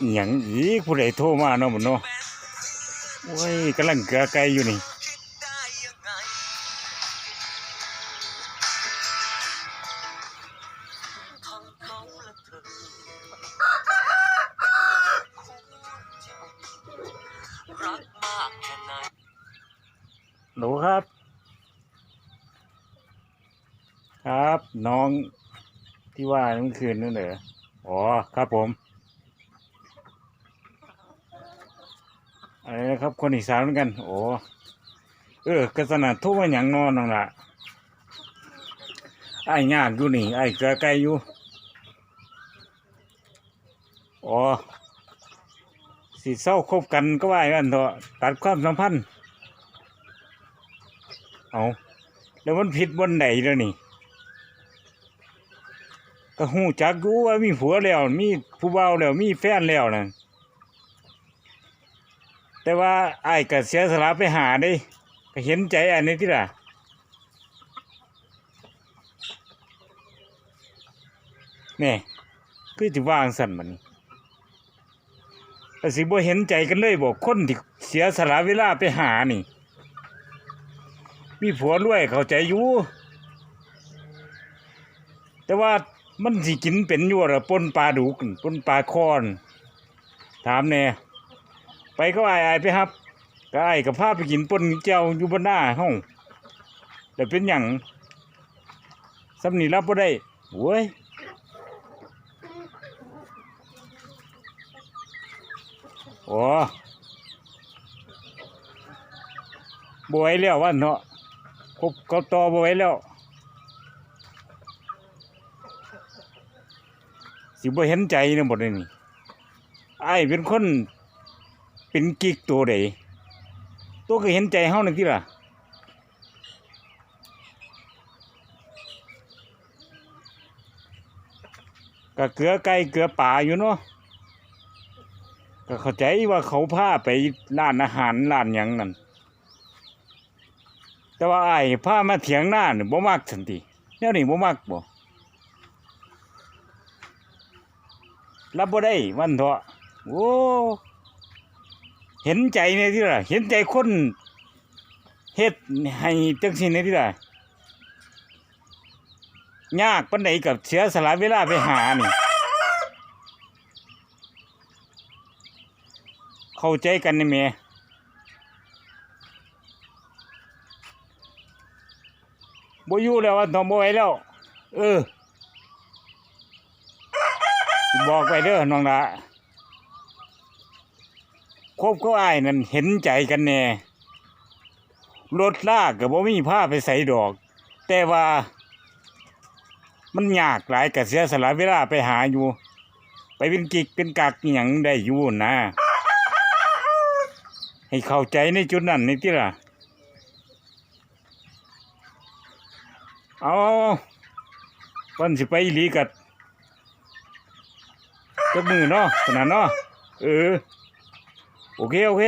อหยังอีกผู้ใดโทรมาเนาะบ่เนาะโอ้ยกำลังเกลือไกอยู่นี่หนหนูครับ ครับน้องที่ว่าเมื่อคืนนั่นเหรออ๋อ ครับผม อะไรนะครับ คนอีสานเหมือนกัน โอ้เออกระสนาทุกวันอย่างนอนนั่นละไอ้ายากอยู่นี่ไอ้เกลือไก่อยู่อ๋อสิเศร้าคบกันก็ว่าอย่างนั้นเถอะตัดความสัมพันธ์เอาแล้วมันผิดบนไหนแล้วนี่ก็หูจักอยู่ว่ามีผัวแล้ว มีผู้เบาแล้ว มีแฟนแล้วนะ แต่ว่าไอ้ก็เสียสละไปหาได้ก็เห็นใจอันนี้ที่ล่ะนี่คือจะวางสั่นมันแต่สิบ่เห็นใจกันเลยบอกคนที่เสียสละเวลาไปหานี่ มีผัวรวยเข้าใจอยู่แต่ว่ามันสิกินเป็นอยู่ละปนปลาดุกนั่นปนปลาคอน ถามแน่ ไปก็อายอายไปครับก็อายกับพาไปกินปนเจ้าอยู่บนหน้าห้องแต่เป็นอย่างสำนีรับบ่ได้โว้ยโอ้บ่ไหวแล้ววันเนาะคบก็ต่อบว้แล้ว สิบ่เห็นใจนะบ่ได้นี่ไอ้เป็นคน เป็นกิ๊กตัวใดตัวก็เห็นใจเฮานั่นติล่ะก็เกลือไก่เกลือป่าอยู่เนาะก็เข้าใจว่าเขาพาไปร้านอาหารร้านหยังนั่นแต่ว่าไอ้พามาเถียงหน้านี่บ่มักสันติแนวนี้บ่มักบ่รับบ่ได้วันเถาะโอ้ เห็นใจเนี่ยที่ล่ะเห็นใจคนเฮ็ดให้จังซี่เนี่ยที่ล่ะยากปานใดกับเสียสละเวลาไปหานี่เข้าใจกันนี่แหมบ่อยู่แล้ววันทองบ่ไหวแล้ว เออ บอกไปเด้อน้องละ คบก็อ้ายนั่นเห็นใจกันแน่รถลากก็บ่มีผ้าไปใส่ดอก แต่ว่ามันยากหลายกะเสียสละเวลาไปหาอยู่ ไปเป็นกิกเป็นกักอหยังได้อยู่นะ ให้เข้าใจในจุดนั้นนี่ติล่ะ เอาวันสิไปอีหลีกัดจักมือเนาะขนาดเนาะเออ โอเค โอเค